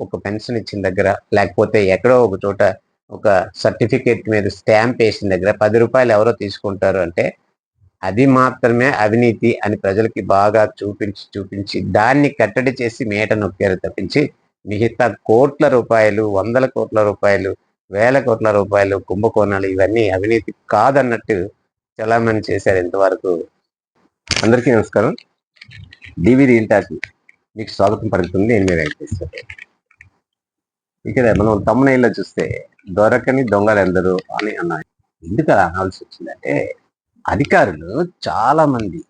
ఒక పెన్షన్ ఇచ్చిన దగ్గర లేకపోతే ఎక్కడో ఒక చోట ఒక సర్టిఫికేట్ మీద స్టాంప్ వేసిన దగ్గర పది రూపాయలు ఎవరో తీసుకుంటారు అంటే అది మాత్రమే అవినీతి అని ప్రజలకి బాగా చూపించి చూపించి దాన్ని కట్టడి చేసి మేట నొక్కారు తప్పించి మిగతా కోట్ల రూపాయలు వందల కోట్ల రూపాయలు వేల కోట్ల రూపాయలు కుంభకోణాలు ఇవన్నీ అవినీతి కాదన్నట్టు చలామణి చేశారు ఇంతవరకు. అందరికీ నమస్కారం. డివిడి ఇంటాకి మీకు స్వాగతం పలుకుతుంది. నేను మీ వెంకటేశ్వర. ఇక్కడ మనం తమ్మునైల్లో చూస్తే దొరకని దొంగలు ఎందరు అని అన్నాయి ఎందుకు అలా అనాల్సి వచ్చిందంటే అధికారులు చాలా మంది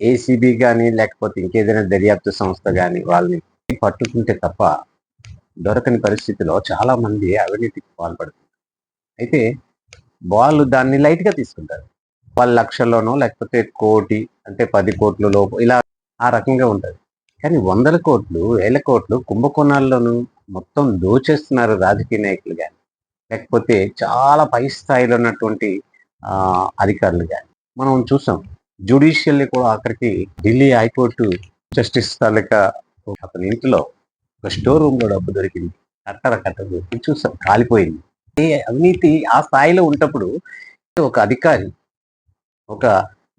ఏసీబీ కానీ లేకపోతే ఇంకేదైనా దర్యాప్తు సంస్థ కానీ వాళ్ళని పట్టుకుంటే తప్ప దొరకని పరిస్థితిలో చాలా మంది అవినీతికి పాల్పడుతున్నారు. అయితే వాళ్ళు దాన్ని లైట్గా తీసుకుంటారు. వాళ్ళ లక్షల్లోనో లేకపోతే కోటి అంటే పది కోట్ల లోపు ఇలా ఆ రకంగా ఉంటుంది కానీ వందల కోట్లు వేల కోట్లు కుంభకోణాల్లోనూ మొత్తం దోచేస్తున్నారు రాజకీయ నాయకులు కానీ లేకపోతే చాలా పై స్థాయిలో ఉన్నటువంటి అధికారులు కానీ మనం చూసాం జ్యుడిషియల్ని కూడా అక్కడికి ఢిల్లీ హైకోర్టు జస్టిస్ తాలూకా అతని ఇంట్లో ఒక స్టోర్ రూమ్లో డబ్బు దొరికింది. కట్టర కట్ట దొరికి చూసాం కాలిపోయింది. ఈ అవినీతి ఆ స్థాయిలో ఉన్నప్పుడు ఒక అధికారి ఒక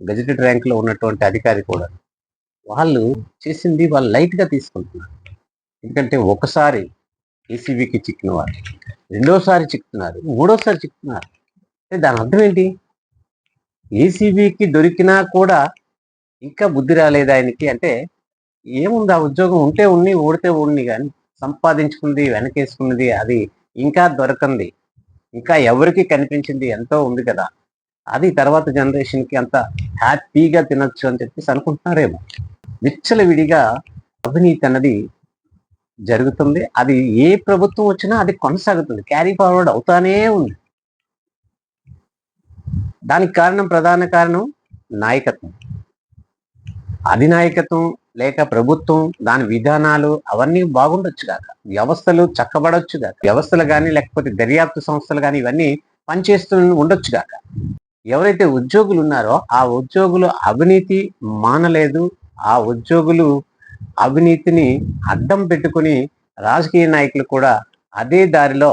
గజెటెడ్ ర్యాంక్లో ఉన్నటువంటి అధికారి కూడా వాళ్ళు చేసింది వాళ్ళు లైట్గా తీసుకుంటున్నారు. ఎందుకంటే ఒకసారి ఏసీబీకి చిక్కిన వారు రెండోసారి చిక్కుతున్నారు మూడోసారి చిక్కుతున్నారు. దాని అర్థం ఏంటి? ఏసీబీకి దొరికినా కూడా ఇంకా బుద్ధి రాలేదు ఆయనకి. అంటే ఏముంది? ఆ ఉద్యోగం ఉంటే ఉన్ని ఓడితే ఉన్ని కానీ సంపాదించుకుంది వెనకేసుకున్నది అది ఇంకా దొరకంది. ఇంకా ఎవరికి కనిపించింది? ఎంతో ఉంది కదా. అది తర్వాత జనరేషన్కి అంత హ్యాపీగా తినొచ్చు అని చెప్పేసి అనుకుంటున్నారేమో. విచ్చలవిడిగా అవినీతి అన్నది జరుగుతుంది. అది ఏ ప్రభుత్వం వచ్చినా అది కొనసాగుతుంది. క్యారీ ఫార్వర్డ్ అవుతానే ఉంది. దానికి కారణం ప్రధాన కారణం నాయకత్వం. అధినాయకత్వం లేక ప్రభుత్వం దాని విధానాలు అవన్నీ బాగుండొచ్చు కాక వ్యవస్థలు చక్కబడొచ్చు కాక వ్యవస్థలు కానీ లేకపోతే దర్యాప్తు సంస్థలు కానీ ఇవన్నీ పనిచేస్తూ ఉండొచ్చు కాక. ఎవరైతే ఉద్యోగులు ఉన్నారో ఆ ఉద్యోగులు అవినీతి మానలేదు ఆ ఉద్యోగులు అవినీతిని అడ్డం పెట్టుకుని రాజకీయ నాయకులు కూడా అదే దారిలో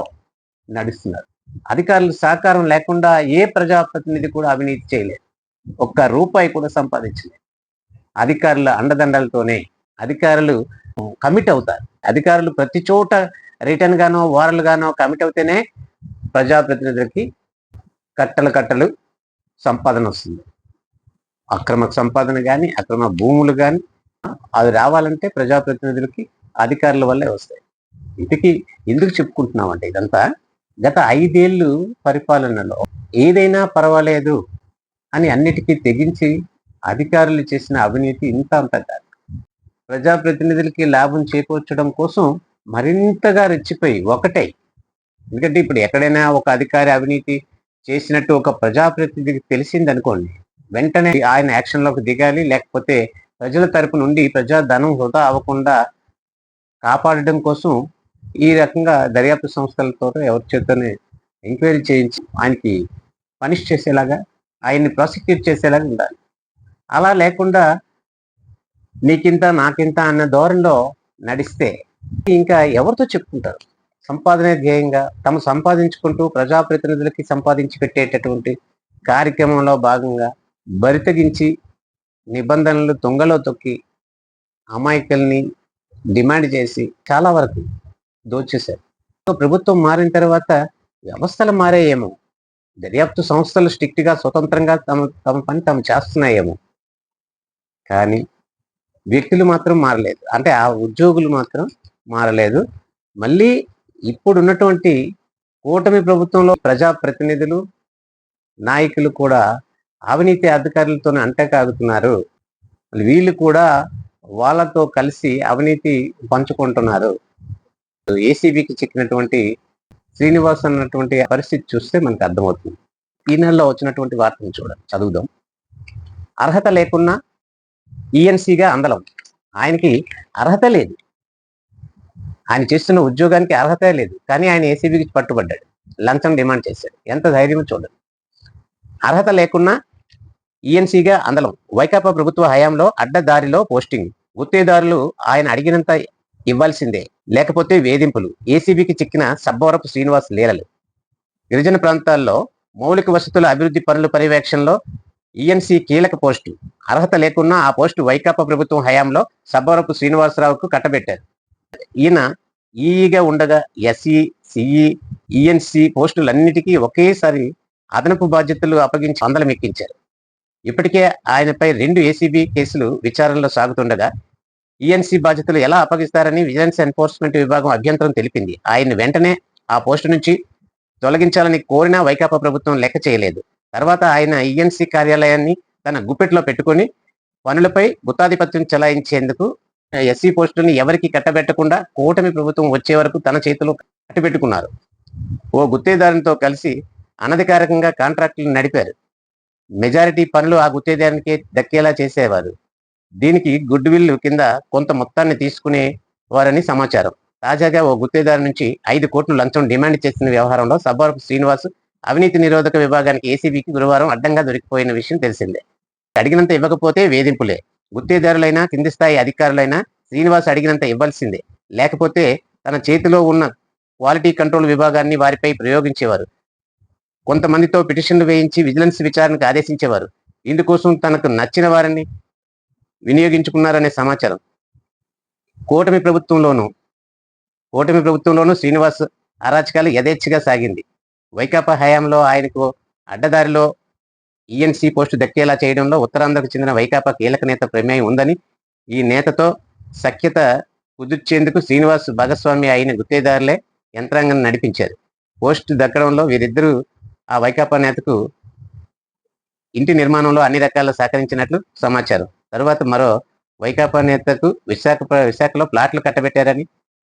నడుస్తున్నారు. అధికారుల సహకారం లేకుండా ఏ ప్రజాప్రతినిధి కూడా అవినీతి చేయలేదు. ఒక్క రూపాయి కూడా సంపాదించలేదు. అధికారుల అండదండలతోనే అధికారులు కమిట్ అవుతారు. అధికారులు ప్రతి చోట రిటర్న్ గానో వారలు గానో కమిట్ అవుతేనే ప్రజాప్రతినిధులకి కట్టలు కట్టలు సంపాదన వస్తుంది. అక్రమ సంపాదన కానీ అక్రమ భూములు కానీ అవి రావాలంటే ప్రజాప్రతినిధులకి అధికారుల వల్లే వస్తాయి. ఇంటికి ఎందుకు చెప్పుకుంటున్నామంటే ఇదంతా గత ఐదేళ్ళు పరిపాలనలో ఏదైనా పర్వాలేదు అని అన్నిటికీ తెగించి అధికారులు చేసిన అవినీతి ఇంత అంత కాదు. ప్రజాప్రతినిధులకి లాభం చేకూర్చడం కోసం మరింతగా రెచ్చిపోయి ఒకటే. ఎందుకంటే ఇప్పుడు ఎక్కడైనా ఒక అధికారి అవినీతి చేసినట్టు ఒక ప్రజాప్రతినిధికి తెలిసిందనుకోండి వెంటనే ఆయన యాక్షన్లోకి దిగాలి. లేకపోతే ప్రజల తరపు నుండి ప్రజా ధనం వృధా అవ్వకుండా కాపాడడం కోసం ఈ రకంగా దర్యాప్తు సంస్థలతో ఎవరి చేతనే ఎంక్వైరీ చేయించి ఆయనకి పనిష్ చేసేలాగా ఆయన్ని ప్రాసిక్యూట్ చేసేలాగా ఉండాలి. అలా లేకుండా నీకింత నాకింత అన్న ధోరణిలో నడిస్తే ఇంకా ఎవరితో చెప్పుకుంటారు? సంపాదనే ధ్యేయంగా తమ సంపాదించుకుంటూ ప్రజాప్రతినిధులకి సంపాదించి పెట్టేటటువంటి కార్యక్రమంలో భాగంగా బరితగించి నిబంధనలు తొంగలో తొక్కి అమాయకుల్ని డిమాండ్ చేసి చాలా వరకు దోచేశారు. ప్రభుత్వం మారిన తర్వాత వ్యవస్థలు మారాయేమో. దర్యాప్తు సంస్థలు స్ట్రిక్ట్గా స్వతంత్రంగా తమ తమ పని తాము చేస్తున్నాయేమో. కానీ వ్యక్తులు మాత్రం మారలేదు. అంటే ఆ ఉద్యోగులు మాత్రం మారలేదు. మళ్ళీ ఇప్పుడు ఉన్నటువంటి కూటమి ప్రభుత్వంలో ప్రజా ప్రతినిధులు నాయకులు కూడా అవినీతి అధికారులతో అంటకాగుతున్నారు మళ్ళీ వీళ్ళు కూడా వాళ్ళతో కలిసి అవినీతి పంచుకుంటున్నారు. ఏసీబీకి చిక్కినటువంటి శ్రీనివాస్ అన్నటువంటి పరిస్థితి చూస్తే మనకు అర్థమవుతుంది. ఈ నెలలో వచ్చినటువంటి వార్తను చూడండి చదువుదాం. అర్హత లేకున్నా ఈఎన్సీగా అందలం. ఆయనకి అర్హత లేదు. ఆయన చేస్తున్న ఉద్యోగానికి అర్హత లేదు. కానీ ఆయన ఏసీబీకి పట్టుబడ్డాడు. లంచం డిమాండ్ చేశాడు. ఎంత ధైర్యం చూడండి. అర్హత లేకున్నా ఈఎన్సీగా అందలం. వైకాపా ప్రభుత్వ హయాంలో అడ్డదారిలో పోస్టింగ్. గుత్తేదారులు ఆయన అడిగినంత ఇవ్వాల్సిందే. లేకపోతే వేధింపులు. ఏసీబీకి చిక్కిన సబ్బవరపు శ్రీనివాస్ లీలలు. గిరిజన ప్రాంతాల్లో మౌలిక వసతుల అభివృద్ధి పనుల పర్యవేక్షణలో ఈఎన్సీ కీలక పోస్టు. అర్హత లేకున్నా ఆ పోస్టు వైకాపా ప్రభుత్వం హయాంలో సబ్బవరపు శ్రీనివాసరావుకు కట్టబెట్టారు. ఈయన ఈఈగా ఉండగా ఎస్ఈ సిఈ ఈఎన్సీ పోస్టులన్నిటికీ ఒకేసారి అదనపు బాధ్యతలు అప్పగించి అందలం ఎక్కించారు. ఇప్పటికే ఆయనపై రెండు ఏసీబీ కేసులు విచారణలో సాగుతుండగా ఈఎన్సీ బాధ్యతలు ఎలా అప్పగిస్తారని విజిలెన్స్ ఎన్ఫోర్స్మెంట్ విభాగం అభ్యంతరం తెలిపింది. ఆయన వెంటనే ఆ పోస్టు నుంచి తొలగించాలని కోరినా వైకాపా ప్రభుత్వం లెక్క చేయలేదు. తర్వాత ఆయన ఈఎన్సీ కార్యాలయాన్ని తన గుప్పెట్లో పెట్టుకొని పనులపై గుత్తాధిపత్యం చెలాయించేందుకు ఎస్సీ పోస్టుని ఎవరికి కట్టబెట్టకుండా కూటమి ప్రభుత్వం వచ్చే వరకు తన చేతిలో కట్టబెట్టుకున్నారు ఓ గుత్తేదారునితో కలిసి అనధికారికంగా కాంట్రాక్టులు నడిపారు. మెజారిటీ పనులు ఆ గుత్తేదానికే దక్కేలా చేసేవారు. దీనికి గుడ్ విల్ కింద కొంత మొత్తాన్ని తీసుకునే వారని సమాచారం. తాజాగా ఓ గుత్తేదారు నుంచి ఐదు కోట్లు లంచం డిమాండ్ చేసిన వ్యవహారంలో సబ్బవరపు శ్రీనివాస్ అవినీతి నిరోధక విభాగానికి ఏసీబీకి గురువారం అడ్డంగా దొరికిపోయిన విషయం తెలిసిందే. అడిగినంత ఇవ్వకపోతే వేధింపులే. గుత్తేదారులైనా కింది స్థాయి అధికారులైనా శ్రీనివాస్ అడిగినంత ఇవ్వాల్సిందే. లేకపోతే తన చేతిలో ఉన్న క్వాలిటీ కంట్రోల్ విభాగాన్ని వారిపై ప్రయోగించేవారు. కొంతమందితో పిటిషన్లు వేయించి విజిలెన్స్ విచారణకు ఆదేశించేవారు. ఇందుకోసం తనకు నచ్చిన వారిని వినియోగించుకున్నారనే సమాచారం. కూటమి ప్రభుత్వంలోనూ కూటమి ప్రభుత్వంలోనూ శ్రీనివాస్ అరాచకాలు యథేచ్ఛగా సాగింది. వైకాపా హయాంలో ఆయనకు అడ్డదారిలో ఈఎన్సీ పోస్టు దక్కేలా చేయడంలో ఉత్తరాంధ్రకు చెందిన వైకాపా కీలక నేత ప్రమేయం ఉందని ఈ నేతతో సఖ్యత కుదుర్చేందుకు శ్రీనివాస్ భాగస్వామి అయిన గుత్తేదారులే యంత్రాంగం నడిపించారు. పోస్టు దక్కడంలో వీరిద్దరూ ఆ వైకాపా నేతకు ఇంటి నిర్మాణంలో అన్ని రకాల సహకరించినట్లు సమాచారం. తరువాత మరో వైకాపా నేతకు విశాఖ విశాఖలో ప్లాట్లు కట్టబెట్టారని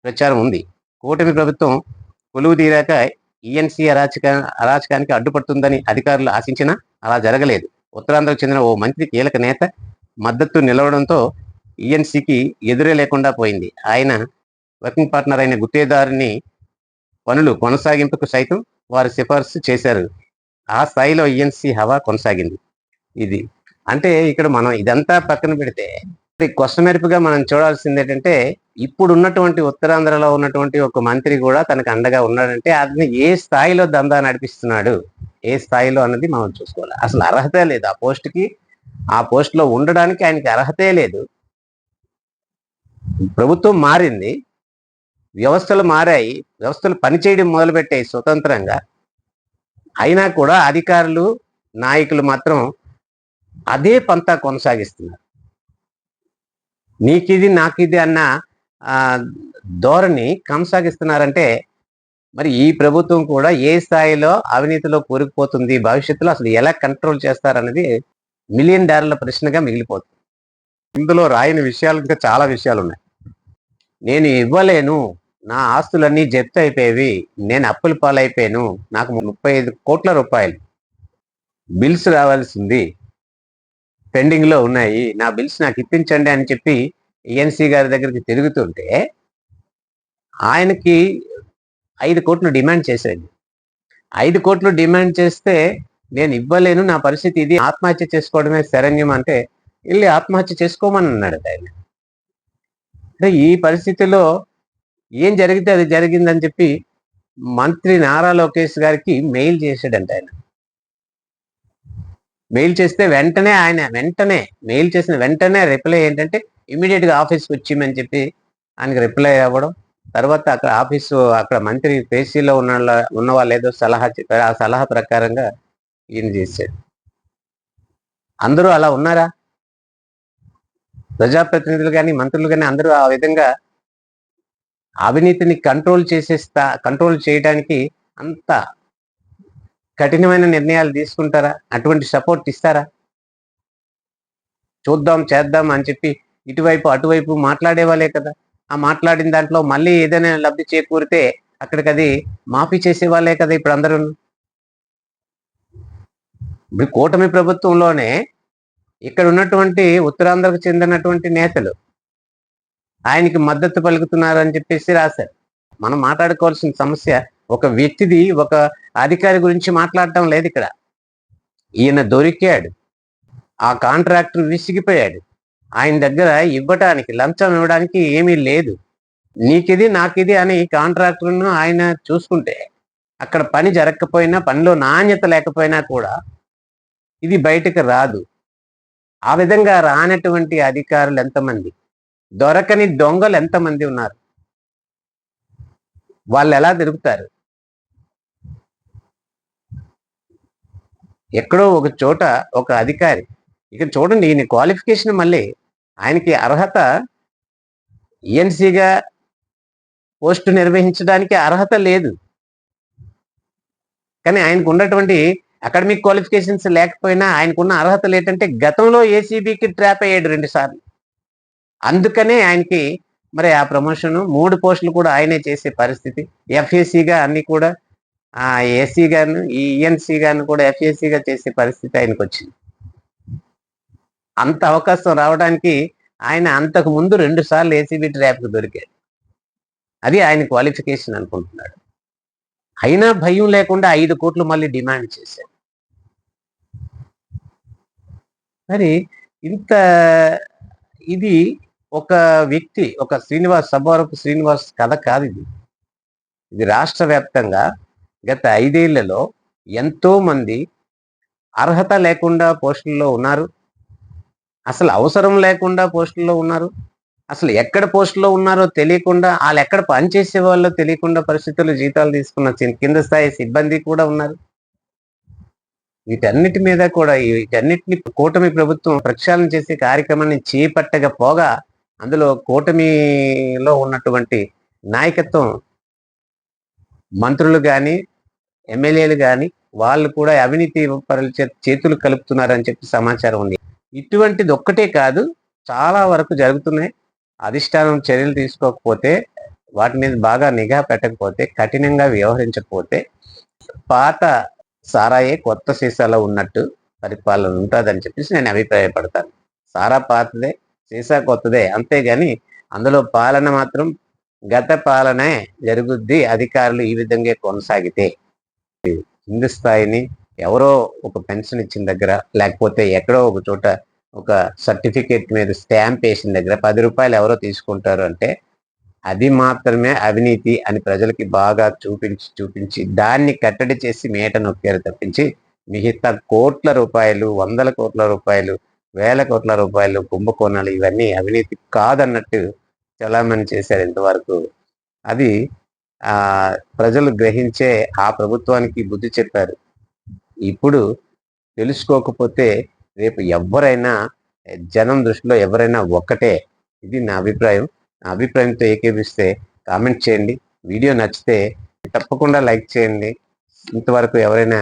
ప్రచారం ఉంది. కూటమి ప్రభుత్వం కొలువు తీరాక ఈఎన్సీ అరాచక అరాచకానికి అడ్డుపడుతుందని అధికారులు ఆశించినా అలా జరగలేదు. ఉత్తరాంధ్రకు చెందిన ఓ మంత్రి కీలక నేత మద్దతు నిలవడంతో ఈఎన్సీకి ఎదురే లేకుండా పోయింది. ఆయన వర్కింగ్ పార్ట్నర్ అయిన గుత్తేదారుని పనులు కొనసాగింపుకు సైతం వారు సిఫార్సు చేశారు. ఆ స్థాయిలో ఈఎన్సీ హవా కొనసాగింది. ఇది అంటే ఇక్కడ మనం ఇదంతా పక్కన పెడితే కొసమెరుపుగా మనం చూడాల్సింది ఏంటంటే ఇప్పుడు ఉన్నటువంటి ఉత్తరాంధ్రలో ఉన్నటువంటి ఒక మంత్రి కూడా తనకు అండగా ఉన్నాడంటే అతను ఏ స్థాయిలో దందా నడిపిస్తున్నాడు? ఏ స్థాయిలో అన్నది మనం చూసుకోవాలి. అసలు అర్హతే లేదు. ఆ పోస్ట్కి ఆ పోస్ట్లో ఉండడానికి ఆయనకి అర్హతే లేదు. ప్రభుత్వం మారింది. వ్యవస్థలు మారాయి వ్యవస్థలు పనిచేయడం మొదలుపెట్టాయి స్వతంత్రంగా. అయినా కూడా అధికారులు నాయకులు మాత్రం అదే పంతా కొనసాగిస్తున్నారు. నీకిది నాకిది అన్న ధోరణి కొనసాగిస్తున్నారంటే మరి ఈ ప్రభుత్వం కూడా ఏ స్థాయిలో అవినీతిలో కూరుకుపోతుంది భవిష్యత్తులో అసలు ఎలా కంట్రోల్ చేస్తారనేది మిలియన్ డాలర్ల ప్రశ్నగా మిగిలిపోతుంది. ఇందులో రాయని విషయాలు ఇంకా చాలా విషయాలు ఉన్నాయి. నేను ఇవ్వలేను. నా ఆస్తులన్నీ జప్తు అయిపోయేవి. నేను అప్పుల పాలైపోయాను. నాకు ముప్పై ఐదు కోట్ల రూపాయలు బిల్స్ రావాల్సింది. పెండింగ్లో ఉన్నాయి. నా బిల్స్ నాకు ఇప్పించండి అని చెప్పి ఈఎన్సీ గారి దగ్గరికి తిరుగుతుంటే ఆయనకి ఐదు కోట్లు డిమాండ్ చేశాను ఐదు కోట్లు డిమాండ్ చేస్తే నేను ఇవ్వలేను నా పరిస్థితి ఇది ఆత్మహత్య చేసుకోవడమే శరణ్యం అంటే వెళ్ళి ఆత్మహత్య చేసుకోమని అన్నాడు ఆయన. అంటే ఈ పరిస్థితిలో ఏం జరిగితే అది జరిగిందని చెప్పి మంత్రి నారా లోకేష్ గారికి మెయిల్ చేశాడంట ఆయన. మెయిల్ చేస్తే వెంటనే ఆయన వెంటనే మెయిల్ చేసిన వెంటనే రిప్లై ఏంటంటే ఇమీడియట్గా ఆఫీస్కి వచ్చిమని చెప్పి ఆయనకి రిప్లై అవ్వడం తర్వాత అక్కడ ఆఫీసు అక్కడ మంత్రి పేసీలో ఉన్న వాళ్ళ- ఉన్న వాళ్ళు ఏదో సలహా చెప్పారు ఆ సలహా ప్రకారంగా ఈయన చేశాడు. అందరూ అలా ఉన్నారా? ప్రజాప్రతినిధులు కానీ మంత్రులు కానీ అందరూ ఆ విధంగా అవినీతిని కంట్రోల్ చేసేస్తా కంట్రోల్ చేయడానికి అంత కఠినమైన నిర్ణయాలు తీసుకుంటారా? అటువంటి సపోర్ట్ ఇస్తారా? చూద్దాం చేద్దాం అని చెప్పి ఇటువైపు అటువైపు మాట్లాడే వాళ్ళే కదా. ఆ మాట్లాడిన దాంట్లో మళ్ళీ ఏదైనా లబ్ధి చేకూరితే అక్కడికి అది మాఫీ చేసే వాళ్ళే కదా ఇప్పుడు అందరూ. ఇప్పుడు కూటమి ప్రభుత్వంలోనే ఇక్కడ ఉన్నటువంటి ఉత్తరాంధ్రకు చెందినటువంటి నేతలు ఆయనకి మద్దతు పలుకుతున్నారని చెప్పేసి రాశారు. మనం మాట్లాడుకోవాల్సిన సమస్య ఒక వ్యక్తిది ఒక అధికారి గురించి మాట్లాడటం లేదు ఇక్కడ. ఈయన దొరికాడు. ఆ కాంట్రాక్టర్ విసిగిపోయాడు. ఆయన దగ్గర ఇవ్వటానికి లంచం ఇవ్వడానికి ఏమీ లేదు. నీకిది నాకిది అని కాంట్రాక్టర్ను ఆయన చూసుకుంటే అక్కడ పని జరగకపోయినా పనిలో నాణ్యత లేకపోయినా కూడా ఇది బయటకు రాదు. ఆ విధంగా రానటువంటి అధికారులు ఎంతమంది? దొరకని దొంగలు ఎంతమంది ఉన్నారు? వాళ్ళు ఎలా తిరుగుతారు? ఎక్కడో ఒక చోట ఒక అధికారి ఇక్కడ చూడండి ఈయన క్వాలిఫికేషన్ మళ్ళీ ఆయనకి అర్హత ఈఎన్సీగా పోస్టు నిర్వహించడానికి అర్హత లేదు. కానీ ఆయనకు ఉన్నటువంటి అకాడమిక్ క్వాలిఫికేషన్స్ లేకపోయినా ఆయనకున్న అర్హతలు ఏంటంటే గతంలో ఏసీబీకి ట్రాప్ అయ్యాడు రెండు సార్లు. అందుకనే ఆయనకి మరి ఆ ప్రమోషన్ మూడు పోస్టులు కూడా ఆయనే చేసే పరిస్థితి. ఎఫ్ఏసీగా అన్ని కూడా ఆ ఏసీ గాను ఈఎన్సీ గాను కూడా ఎఫ్ఏసీగా చేసే పరిస్థితి ఆయనకు వచ్చింది అంత అవకాశం రావడానికి ఆయన అంతకు ముందు రెండు సార్లు ఏసీబీ ట్రాప్కి దొరికాడు. అది ఆయన క్వాలిఫికేషన్ అనుకుంటున్నాడు. అయినా భయం లేకుండా ఐదు కోట్లు మళ్ళీ డిమాండ్ చేశాడు. మరి ఇంత ఇది ఒక వ్యక్తి ఒక శ్రీనివాస్ సభవరపు శ్రీనివాస్ కథ కాదు ఇది. ఇది రాష్ట్ర వ్యాప్తంగా గత ఐదేళ్ళలో ఎంతో మంది అర్హత లేకుండా పోస్టుల్లో ఉన్నారు. అసలు అవసరం లేకుండా పోస్టుల్లో ఉన్నారు. అసలు ఎక్కడ పోస్టులో ఉన్నారో తెలియకుండా వాళ్ళు ఎక్కడ పనిచేసే వాళ్ళో తెలియకుండా పరిస్థితుల్లో జీతాలు తీసుకున్న కింద స్థాయి సిబ్బంది కూడా ఉన్నారు. వీటన్నిటి మీద కూడా వీటన్నిటిని కూటమి ప్రభుత్వం ప్రక్షాళన చేసే కార్యక్రమాన్ని చేపట్టకపోగా అందులో కూటమిలో ఉన్నటువంటి నాయకత్వం మంత్రులు కానీ ఎమ్మెల్యేలు కానీ వాళ్ళు కూడా అవినీతి పరుల చేతులు కలుపుతున్నారని చెప్పి సమాచారం ఉంది. ఇటువంటిది ఒక్కటే కాదు చాలా వరకు జరుగుతున్నాయి. అధిష్టానం చర్యలు తీసుకోకపోతే వాటి మీద బాగా నిఘా పెట్టకపోతే కఠినంగా వ్యవహరించకపోతే పాత సారాయే కొత్త సీసాలో ఉన్నట్టు పరిపాలన ఉంటుందని చెప్పేసి నేను అభిప్రాయపడతాను. సారా పాతదే సీసా కొత్తదే. అంతేగాని అందులో పాలన మాత్రం గత పాలనే జరుగుద్ది అధికారులు ఈ విధంగా కొనసాగితే. కింది స్థాయిని ఎవరో ఒక పెన్షన్ ఇచ్చిన దగ్గర లేకపోతే ఎక్కడో ఒక చోట ఒక సర్టిఫికేట్ మీద స్టాంప్ వేసిన దగ్గర పది రూపాయలు ఎవరో తీసుకుంటారు అంటే అది మాత్రమే అవినీతి అని ప్రజలకి బాగా చూపించి చూపించి దాన్ని కట్టడి చేసి మేట నొక్కారు తప్పించి మిగతా కోట్ల రూపాయలు వందల కోట్ల రూపాయలు వేల కోట్ల రూపాయలు కుంభకోణాలు ఇవన్నీ అవినీతి కాదన్నట్టు చలామణి చేశారు ఇంతవరకు. అది ఆ ప్రజలు గ్రహించే ఆ ప్రభుత్వానికి బుద్ధి చెప్పారు. ఇప్పుడు తెలుసుకోకపోతే రేపు ఎవరైనా జనం దృష్టిలో ఎవరైనా ఒక్కటే. ఇది నా అభిప్రాయం. నా అభిప్రాయంతో ఏకేపిస్తే కామెంట్ చేయండి. వీడియో నచ్చితే తప్పకుండా లైక్ చేయండి. ఇంతవరకు ఎవరైనా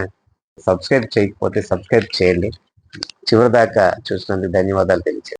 సబ్స్క్రైబ్ చేయకపోతే సబ్స్క్రైబ్ చేయండి. చివరిదాకా చూసినందుకు ధన్యవాదాలు తెలియజేయండి